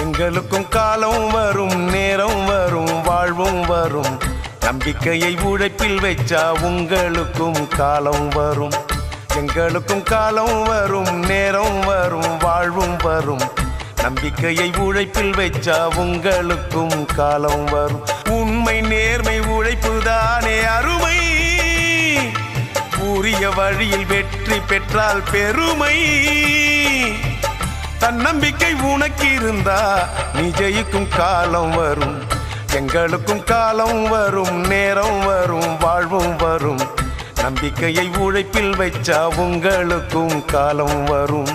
எங்களுக்கும் காலம் வரும் நேரம் வரும் வாழ்வும் வரும். நம்பிக்கையை உழைப்பில் வச்சா உங்களுக்கும் காலம் வரும். எங்களுக்கும் காலம் வரும் நேரம் வரும் வாழ்வும் வரும். நம்பிக்கையை உழைப்பில் வச்சா உங்களுக்கும் காலம் வரும். உண்மை நேர்மை உழைப்பு தானே அருமை. உரிய வழியில் வெற்றி பெற்றால் பெருமை. தன்னம்பிக்கை உனக்கு இருந்தா நீ ஜெயிக்கும் காலம் வரும். எங்களுக்கும் காலம் வரும் நேரம் வரும் வாழ்வும் வரும். நம்பிக்கையை உழைப்பில் வைச்சா உங்களுக்கும் காலம் வரும்.